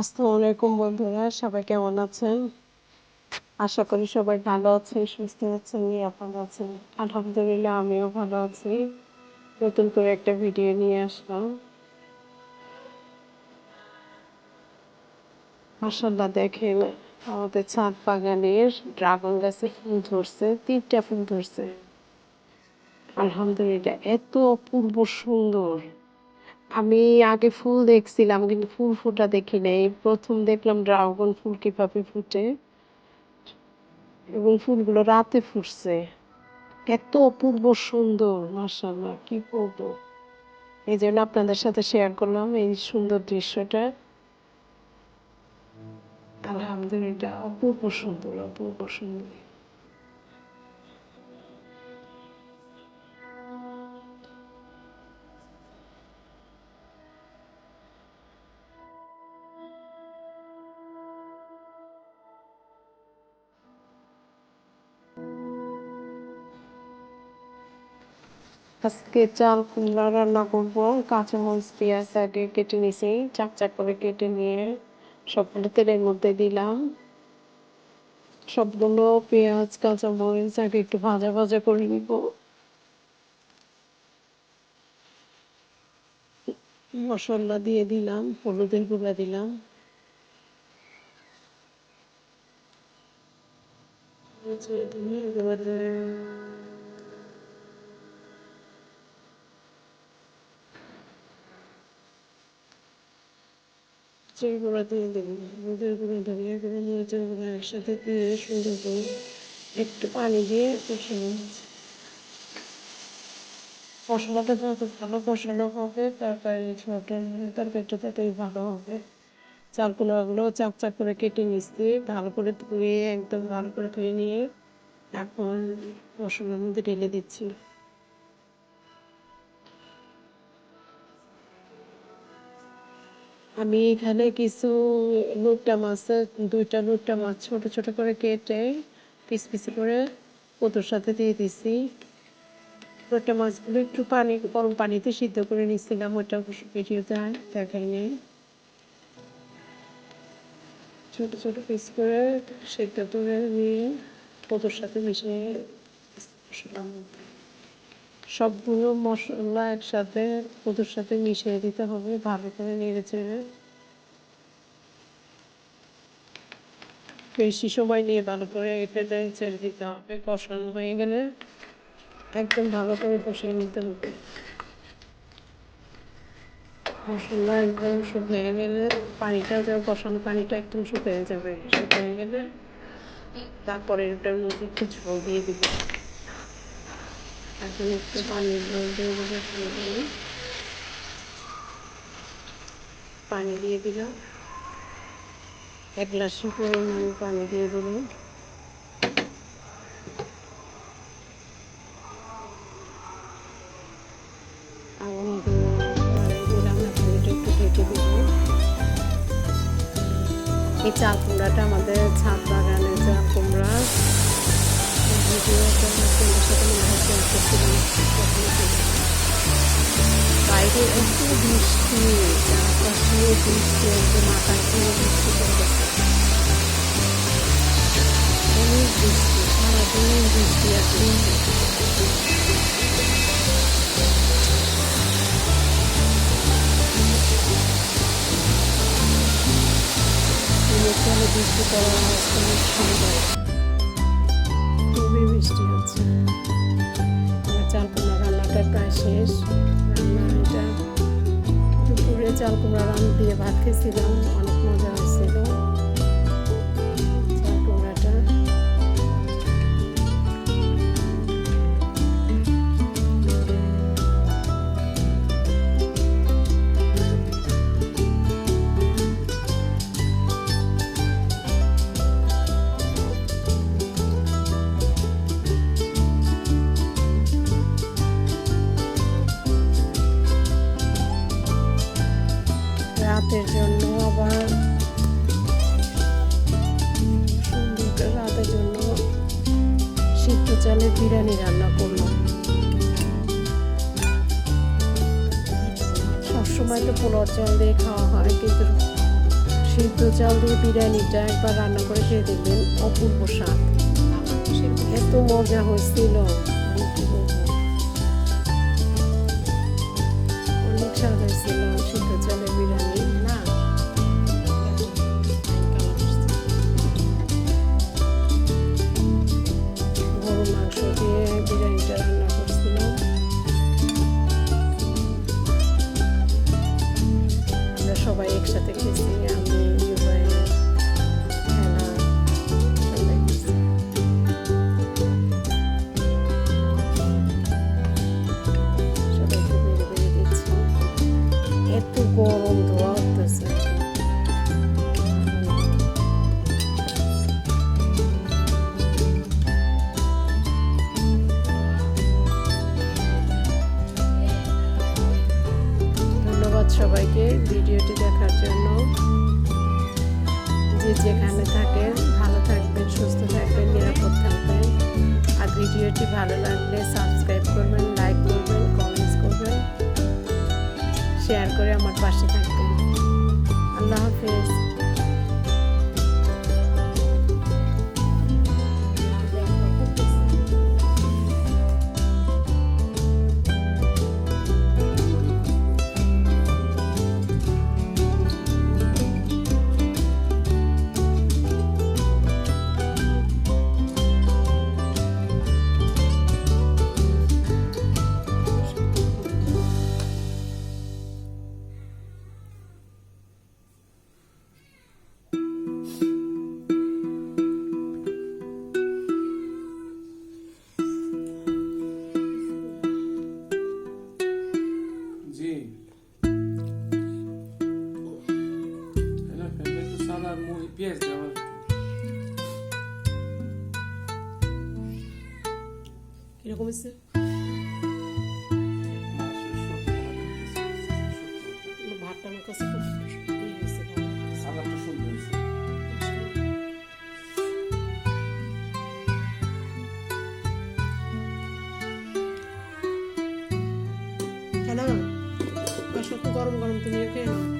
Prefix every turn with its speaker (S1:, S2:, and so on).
S1: আসসালামু আলাইকুম বন্ধুরা, সবাই কেমন আছেন? আশা করি সবাই ভালো আছেন, সুস্থ আছেন, নিরাপদ আছেন। আলহামদুলিল্লাহ, আমিও ভালো আছি। নতুন করে একটা ভিডিও নিয়ে আসলাম। মাসাল্লাহ দেখেন আমাদের ছাদ বাগানের ড্রাগন গাছে ফুল ধরছে, তিনটা ফুল ধরছে। আলহামদুলিল্লাহ, এত অপূর্ব সুন্দর। আমি আগে ফুল দেখছিলাম, কিন্তু ফুল ফোটা দেখি নাই। প্রথম দেখলাম ড্রাগন ফুল, কীভাবে ফুটে। এবং ফুলগুলো রাতে ফুটছে। এত অপূর্ব সুন্দর মাসাল্লাহ কি বলব। এই জন্য আপনাদের সাথে শেয়ার করলাম এই সুন্দর দৃশ্যটা। আলহামদুলিল্লাহ, অপূর্ব সুন্দর অপূর্ব সুন্দর। আজকে চাল কুমড়া রান্না করব। কাঁচামরিচ, পেঁয়াজ আগে কেটে নিয়েছি চাক চাক করে কেটে নিয়ে সবগুলো তেলের মধ্যে দিলাম। সবগুলো পেঁয়াজ, কাঁচামরিচ আগে একটু ভাজা ভাজা করে নিব। মশলা দিয়ে দিলাম, হলুদের গুঁড়া দিলাম গুঁড়া দিয়ে দেবো হলুদের গুঁড়ো ধনিয়া গুঁড়ো মরিচের গুঁড়ো একসাথে সুন্দর করে একটু পানি দিয়ে নিচ্ছি মশলাটা যত ভালো কষানো হবে তরকারি তরকারিটা ততই ভালো হবে চাল কুমড়াগুলো চাক চাক করে কেটে নিচ্ছি ভালো করে ধুয়ে একদম ভালো করে ধুয়ে নিয়ে এখন মশলার মধ্যে ঢেলে দিচ্ছি। আমি এখানে কিছু লুট্টা মাছের দুইটা লুট্টা মাছ ছোট ছোট করে কেটে পিস পিস করে কতুর সাথে দিয়ে দিছি। লুট্টা মাছগুলো একটু পানি, গরম পানিতে সিদ্ধ করে নিচ্ছিলাম ওটা ভিডিওতে দেখাই নেই। ছোট ছোট পিস করে সিদ্ধ করে নিয়ে কতুর সাথে মিশিয়ে সবগুলো মশলা একসাথে কদুর সাথে মিশিয়ে দিতে হবে, ভালো করে নেড়ে চেড়ে। বেশি সময় নিয়ে ভালো করে এটা ছেড়ে দিতে হবে, কষানো হয়ে গেলে একদম ভালো করে কষিয়ে নিতে হবে। মশলা একদম শুকিয়ে গেলে, পানিটা কষানো পানিটা একদম শুকিয়ে যাবে, শুকিয়ে গেলে তারপরে এটার মধ্যে একটু ঝোল দিয়ে দিবে। এখন একটু পানি জল দিয়ে দেবো পানি দিয়ে দিলাম এক গ্লাস পরিমাণ পানি দিয়ে দিলাম এই চাল কুমড়াটা আমাদের ছাদ বাগানের চা কুমড়া। বাইরে এত বৃষ্টি চারপাশে বৃষ্টি একদম আকাশ দিয়ে বৃষ্টি পড়তেছে অনেক বৃষ্টি সারাদিন বৃষ্টি আছে বৃষ্টি পড়া অনেক খুবই বৃষ্টি হচ্ছে চাল কুমড়া রান্নাটা প্রায় শেষ। রান্নাটা দুপুরে চাল কুমড়া রান দিয়ে ভাত খেয়েছিলাম, অনেক মজা হয়েছিল। চালের বিরিয়ানি রান্না করলাম সবসময় তো পোলার চাল দিয়ে খাওয়া হয়, কিন্তু সিদ্ধ চাল দিয়ে বিরিয়ানিটা একবার রান্না করে খেয়ে দেখবেন অপূর্ব স্বাদ। এত মজা হয়েছিল। অনেক স্বাদ হয়েছিল সিদ্ধ চালের সবাইকে ভিডিওটি দেখার জন্য যে যেখানে থাকে ভালো থাকবেন, সুস্থ থাকবেন, নিরাপদ থাকবেন। আর ভিডিওটি ভালো লাগলে সাবস্ক্রাইব করবেন, লাইক করবেন কমেন্টস করবেন শেয়ার করে আমার পাশে থাকবেন। আল্লাহ হাফেজ। কীরকম হয়েছে? ভাতটা আমার কাছে খুব হয়েছে, ভালো হয়েছে।
S2: সাদাটা সুন্দর হয়েছে।
S1: কেন গরম গরম তুমি খেয়ে নাও।